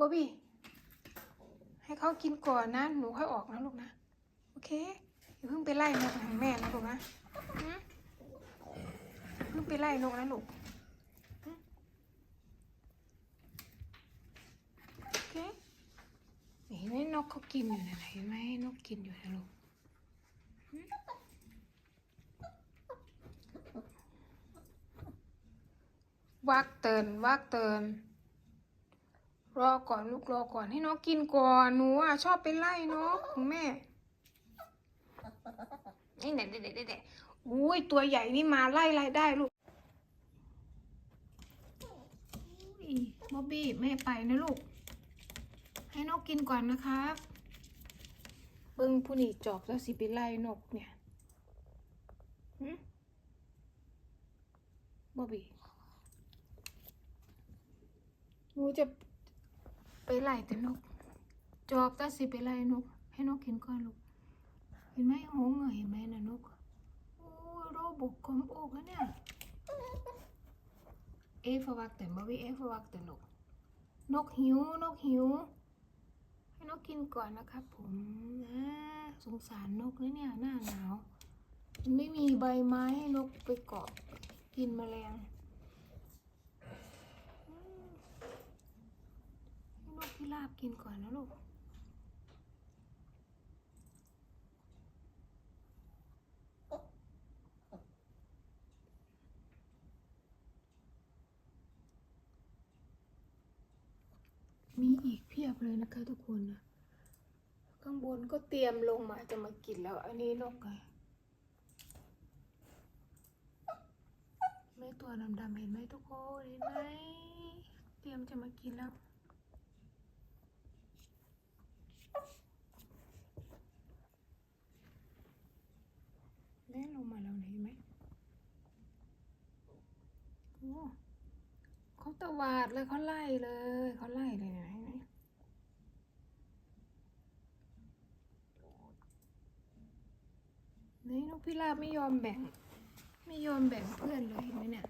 บอบบี้ ให้เขากินก่อนนะ หนูค่อยออกนะลูกนะ โอเค อย่าเพิ่งไปไล่นกของแม่นะลูกนะหืมอย่าเพิ่งไปไล่นกนะลูกหืมโอเคเห็นไหมนกเขากินอยู่นะเห็นไหมนกกินอยู่นะลูกหืมวักเตือนวักเตือน รอก่อนลูกรอก่อนให้นกกินก่อนหนูอะชอบไปไล่นกของแม่นี่เด็ดเด็ดเด็ดเด็ดอุ้ยตัวใหญ่นี่มาไล่ไล่ได้ลูกอุ้ยบอบบี้ไม่ไปนะลูก ให้นกกินก่อนนะครับเบิ้งผู้นี่จอบแล้วสิไปไล่นกเนี่ยหึบอบบี้หนูจะ ไปไล่แต่นก จอบแล้วสิไปไล่นก ให้นกกินก่อนลูก เห็นไหมหงอเห็นไหมนะนกอะโอ้โรบกคมโอกอะเนี่ย เอฟวักแต่มาวิเอฟวักแต่นก นกหิวนกหิว ให้นกกินก่อนนะครับผมนะสงสารนกนะเนี่ยหน้าหนาว ไม่มีใบไม้ให้นกไปเกาะกินแมลงอืมให้นกพิราบกินก่อนนะลูกมีอีกเพียบเลยนะคะทุกคนนะข้างบนก็เตรียมลงมาจะมากินแล้ว อันนี้นกไงไม่ตัวดำๆเห็นไหมทุกคนเห็นไหมเตรียมจะมากินแล้วเล่นลงมาแล้วนะเห็นไหมโอ้ เขาตวาดเลยเขาไล่เลยเขาไล่เลยนะเห็นไหมนี่นกพิราบไม่ยอมแบ่ง ไม่ยอมแบ่งเพื่อนเลยเห็นไหมเนี่ย